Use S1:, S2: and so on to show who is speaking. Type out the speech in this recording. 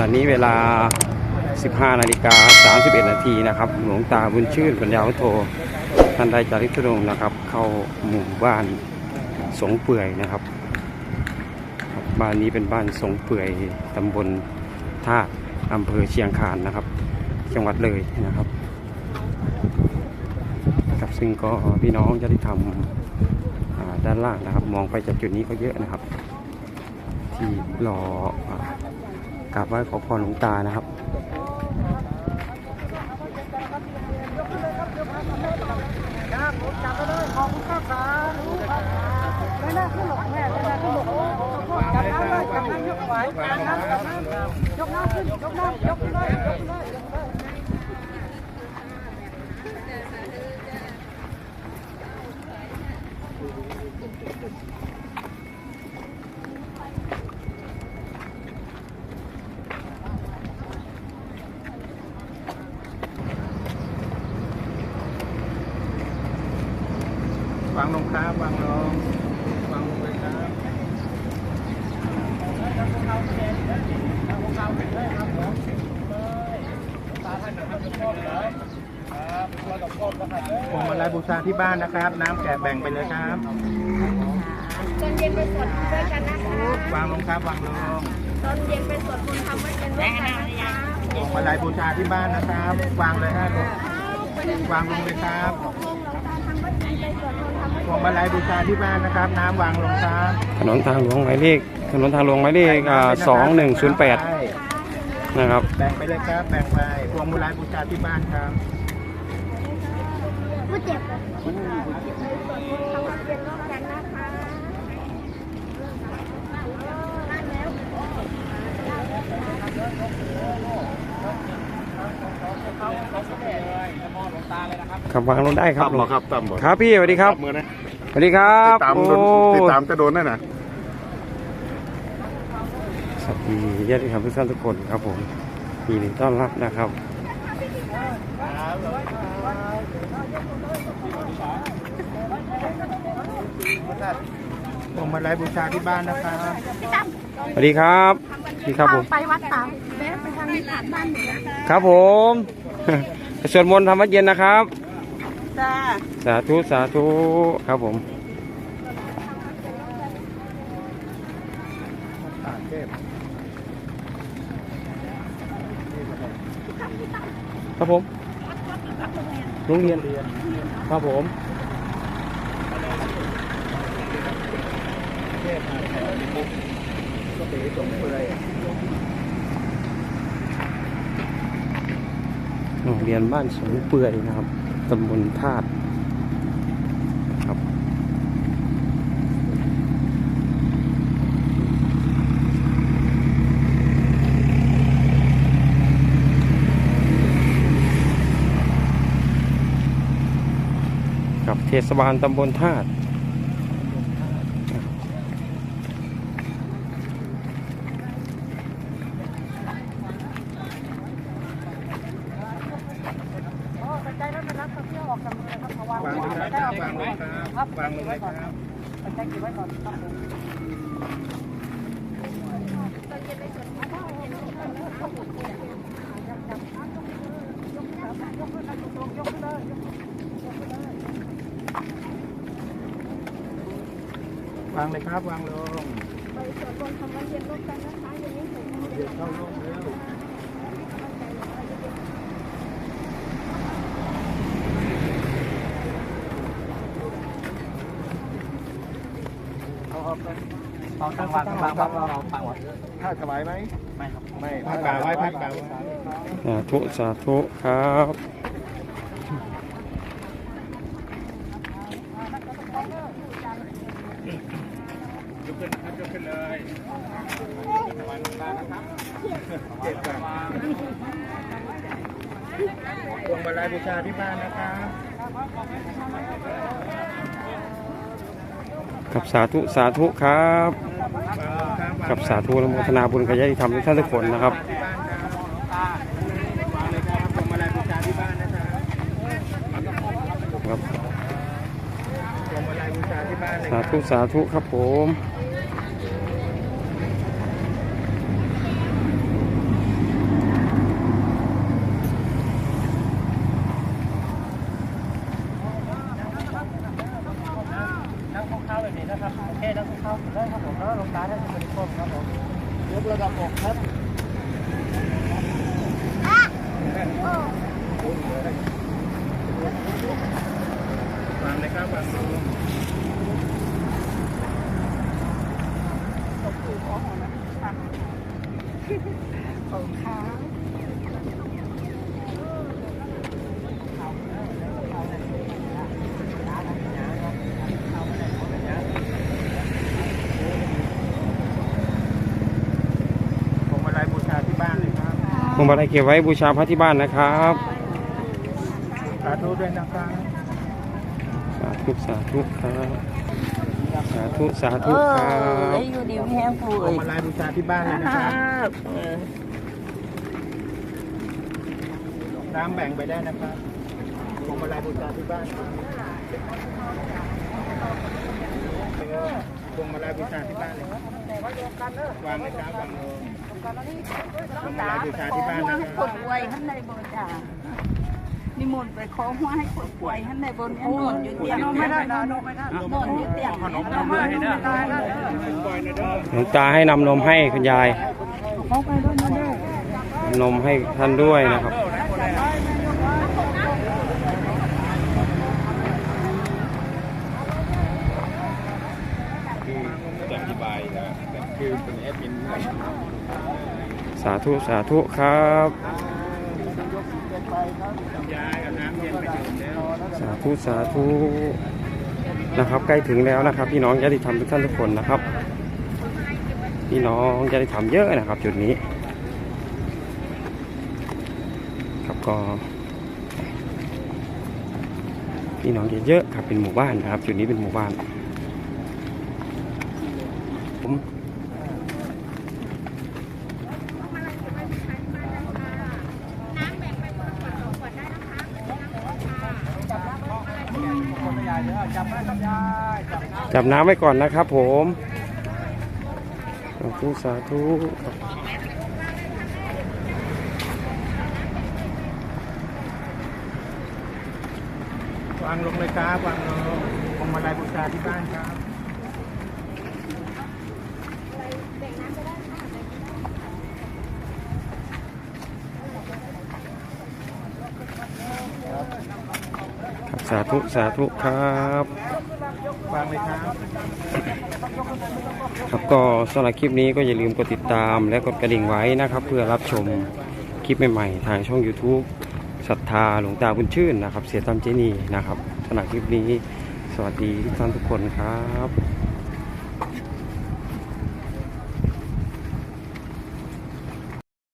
S1: ณะนี้เวลา 15 นาฬิกา 31 นาทีนะครับ หลวงตาบุญชื่นปัญญาวโธท่านได้จาริกธุดงนะครับ เข้าหมู่บ้านสงเปื่อยนะครับ บ้านนี้เป็นบ้านสงเปื่อยตำบลท่าตุอำเภอเชียงคานนะครับ จังหวัดเลยนะครับครับซึ่งก็พี่น้องจะได้ทำด้านล่างนะครับ มองไปจากจุดนี้ก็เยอะนะครับ ที่รออ กราบไหว้ขอพรหลวงตานะครับ
S2: ยขอบคุณครับสาธุครับไม่น่าขึ้นหรอกแม่ไม่น่าขึ้นหรอกจับน้ำเลยจับน้ำยกไหวจับน้ำจับน้ำยกน้ำขึ้นยกน้ำยกขึ้นเลยยกขึ้นเลยยกขึ้นเลย
S3: วางลงครับวางลงวางลงเลยครับพวงมาลัยบูชาที่บ้านนะครับ น้ำแกะแบ่งไปเลยครับ
S4: ตอนเย็นไปสวดมนต์ด้วยกันนะคะ
S3: วางลงครับวางลง
S4: ตอนเย็นไปสวดมนต์ทำวัดกันด้วยกันนะคะ
S3: พวงมาลัยบูชาที่บ้านนะครับ วางเลยฮะวางลงเลยครับ
S4: มนต์ทำวัด
S3: พวงมาลัยบูชาที่บ้านนะครับ น้ำวางลงครับ
S1: ถนนทางหลวงหมายเลขถนนทางหลวงหมายเลขสองหนึ่งศูนย์แปดนะครับ
S3: แบ่งไปเลยครับ แบ่งไปพวงมาลัยบูชาที่บ้านครับ
S4: ผู้เจ็บไปสวดมน ต์ทำวัดเย็นร่วมกันนะคะนั่นแล้ว
S1: ขับวางรถได้ครับ
S5: ตั้มเหรอครับตั้มเหรอ
S1: ครับพี่สวัสดีครับ
S5: มือนะ
S1: สวัสดีครับ
S5: ติดตาม
S1: โอ้
S5: โดนติดตามจะโดนได้นะ
S1: สวัสดีญาติธรรมทุกท่านทุกคนครับผมยินดีต้อนรับนะครับ
S3: พวงมาลัยบูชาที่บ้านนะครับ
S1: สวัสดีครับพี่ครับผม
S4: ไปวัดตามแวะไปทางผ่านบ้านหนูนะคะ
S1: ครับผมไป สวดมนต์ทำวัดเย็นนะครับ
S2: จ้า
S1: สาธุ สาธุ ครับผมครับผมโรงเรียนครับผม
S3: ก็ไปส่งเปื่อย
S1: โรงเรียนบ้านสงเปื่อยนะครับตำบลธาตุครับกับเทศบาลตำบลธาตุ
S2: ใจแล้วนะครับเที่ยวออกจากมือครับ วาง
S3: ลง
S2: ไว้
S3: เลยครับวางลงวางลงเลยครับ
S2: ใจเก็บไว้ก่อนครับผม
S3: วางเลยครับวางลง
S4: ไปสวดมนต์ทำวัดเย็นร่วมกันนะคะอย่างนี้ถึง
S3: เดี๋ยวเข้าลงเร็วเอาเอาไป เอาตั้งวางตั้งวางครับเราตั้งวางถ้าถวายไหมไม่ครับไม่พักกาไว้พักกาไว้
S1: สาธุสาธุครับ
S3: เจ็บกันพวงมาลัยบูชาที่บ้านนะครับ
S1: กับสาธุสาธุครับ
S3: ขับวาง
S1: กับสาธุและโมทนาบุญกับญาติธรรมทุกท่านทุกคนนะครับ
S3: ที่บ้าธุสาธุครับผม นะครับโอเคแล้วครับ
S1: ผมแล้
S3: วลงตาได้จะเป็นก้มครับผ
S1: มยก
S3: ระ
S1: ดับออกครับ
S3: วางเลยครับวางลงตบตูขอหอนะขอบคุณค่ะ
S1: พวงมาลัยเก็บไว้บูชาพระที่บ้านนะครับ
S3: สาธุด้วยนะครับ
S1: สาธุสาธุครับสาธุสาธุครับ
S4: ได้อยู่ดีไม่แห้งปู
S3: ผ
S4: เอ้
S3: ม
S4: ย
S3: มาลายบูชาที่บ้านเลยนะครับ
S4: เออ
S3: น้ำแบ่งไปได้นะครับผมมาลายบูชาที่บ้านครับพวงมาลายบูชาที่บ้านเลยครับวางเลยครับวางลง พวงมาลายบูชาที่บ้าน
S4: ขอ
S3: นะ
S4: ให้
S3: ค
S4: ค
S3: รับ
S4: นป่วยท่านใดบ่จ้านิมนต์ไปขอหัวให้คนป่วยท่านใดบ่เนี่ยนอนอยู่เตียง
S2: ไม่ได้นะนมไม่ได้
S4: นอนอยู่เตียง
S2: นมไม่ได้นะ
S1: หลวงตาให้นำนมให้คุณยาย
S2: เขาไปด้วยนะเด้อน
S1: มให้ท่านด้วยนะครับ
S3: จะอธิบายนะแต่ คือเป็นดมิน
S1: สาธุสาธุครับสาธุสาธุนะครับ ใกล้ถึงแล้วนะครับ พี่น้องญาติธรรมทุกท่านทุกคนนะครับ พี่น้องญาติธรรมเยอะนะครับ จุดนี้ ครับก็พี่น้องเยอะๆครับเป็นหมู่บ้านนะครับ จุดนี้เป็นหมู่บ้าน จับน้ำไว้ก่อนนะครับผมสาธุสาธุครับ
S3: วางลงเลยครับวางลงผมมาลายบูชาที่บ้านครับ
S1: สาธุ สาธุครับ
S3: วางเลยครับ
S1: ครับก็สำหรับคลิปนี้ก็อย่าลืมกดติดตามและกดกระดิ่งไว้นะครับ เพื่อรับชมคลิปใหม่ๆ ทางช่อง YouTube ศรัทธาหลวงตาบุญชื่นนะครับ เสียตามเจนีนะครับสำหรับคลิปนี้ สวัสดีทุกท่านทุกคนครับ